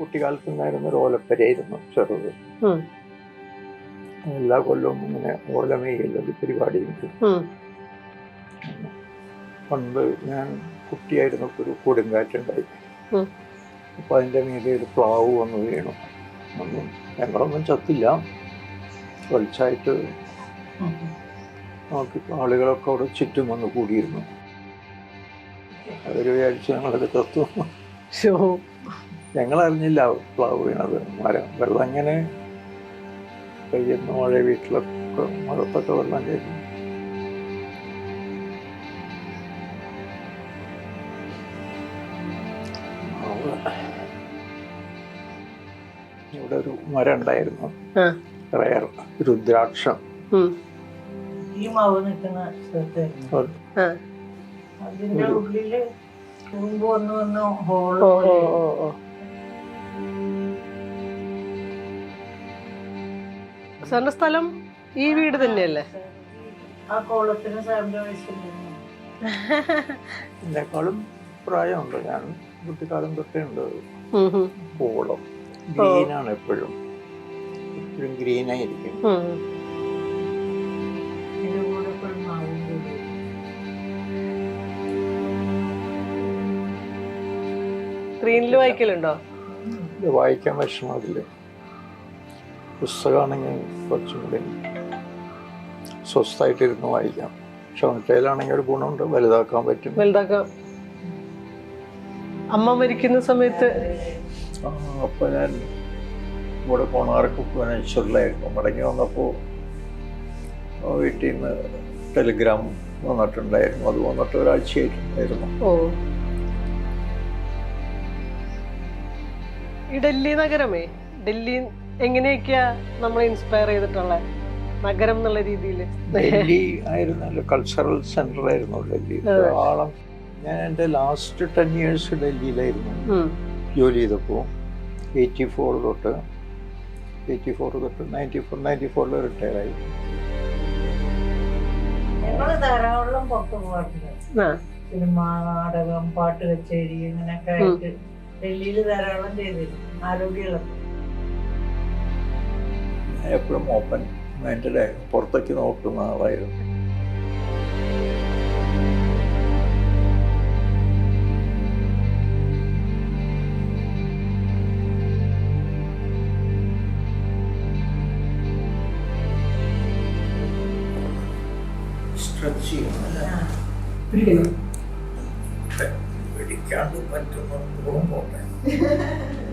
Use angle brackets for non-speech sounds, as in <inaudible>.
കുട്ടിക്കാലത്ത് ഉണ്ടായിരുന്ന ഒരു ഓലപ്പരയായിരുന്നു ചെറുത്. എല്ലാ കൊല്ലവും ഇങ്ങനെ ഓലമേയല്ലൊരു പരിപാടിയുണ്ട്. ഉണ്ട് പണ്ട് ഞാൻ കുട്ടിയായിരുന്നപ്പോൾ ഒരു കൊടുങ്കാറ്റുണ്ടായി. അപ്പൊ അതിന്റെ മീതെ ഒരു പ്ലാവ് വന്ന് വീണു. ഒന്നും ഞങ്ങളൊന്നും ചത്തില്ല. വെളിച്ചായിട്ട് നോക്കി ആളുകളൊക്കെ അവിടെ ചുറ്റും വന്ന് കൂടിയിരുന്നു. അവർ വിചാരിച്ചു ഞങ്ങളത് കത്തു ശോ. ഞങ്ങളറിഞ്ഞില്ല പ്ലാവ് വീണത് മരം വെള്ളം അങ്ങനെ പെയ്യുന്ന മഴ വീട്ടിലൊക്കെ മരത്തൊക്കെ വെള്ളം കയറി ഇവിടെ ഒരു മരം ഉണ്ടായിരുന്നു ആ. റയർ രുദ്രാക്ഷം. ഈ മാവ് നിൽക്കുന്ന. അതിന്റെ ഉള്ളിൽ തുമ്പ് വന്ന് വന്ന് ഹോൾ സാറിന്റെ സ്ഥലം ഈ വീട് തന്നെയല്ലേ? ആ കോളത്തിന് സാറിന്റെ വയസ്സുണ്ടായിരുന്നു എന്നെക്കാളും പ്രായമുണ്ട്. ഞാൻ കുട്ടിക്കാലം തൊട്ടേ ഉണ്ട്. കോളം ഗ്രീനാണ് എപ്പോഴും. എപ്പോഴും ഗ്രീനായിരിക്കും സ്ക്രീനിൽ വായിക്കലുണ്ടോ? വായിക്കാൻ വിഷമം പുസ്തകമാണെങ്കിൽ കുറച്ചും കൂടി സ്വസ്ഥായിട്ടിരുന്ന് വായിക്കാം. പക്ഷെ മറ്റേലാണെങ്കിൽ ഒരു ഗുണമുണ്ട്. വലുതാക്കാൻ പറ്റും. വലുതാക്കാം. അമ്മ മരിക്കുന്ന സമയത്ത് അപ്പൊ അപ്പോൾ ഞാൻ ഇവിടെ കോണാർക്ക് ഭുവനേശ്വറിലായിരുന്നു മടങ്ങി വന്നപ്പോൾ വീട്ടിൽ നിന്ന് ടെലിഗ്രാം വന്നിട്ടുണ്ടായിരുന്നു. അത് വന്നിട്ട് ഒരാഴ്ചയായിട്ടുണ്ടായിരുന്നു. ഓ. ഈ ഡൽഹി നഗരമേ? ഡൽഹി എങ്ങനെയൊക്കെയാ നമ്മളെ ഇൻസ്പയർ ചെയ്തിട്ടുള്ളത് നഗരം എന്നുള്ള രീതിയിൽ ഡൽഹി ആയിരുന്നല്ലോ കൾച്ചറൽ സെന്റർ ആയിരുന്നു ഡൽഹി. ധാരാളം. ഞാൻ എന്റെ ലാസ്റ്റ് ടെൻ ഇയേഴ്സ് ഡൽഹിയിലായിരുന്നു. ജോലി ചെയ്തപ്പോൾ എയ്റ്റി ഫോർ തൊട്ട് എയ്റ്റി ഫോർ തൊട്ട് നയന്റി ഫോർ നയന്റി ഫോറിൽ റിട്ടയർ ആയി. ഞങ്ങൾ ധാരാളം പുറത്തു പോകാറുണ്ട് സിനിമ നാടകം പാട്ട് കച്ചേരി അങ്ങനെയൊക്കെ ആയിട്ട് ഡൽഹിയിൽ ധാരാളം ചെയ്തിരുന്നു. ആരോഗ്യമുള്ള എപ്പോഴും ഓപ്പൺ മൈൻഡ് പുറത്തേക്ക് നോക്കുന്ന ആളായിരുന്നു. സ്ട്രെച്ച് ചെയ്യണം പിടിക്കാണ്ട് <laughs>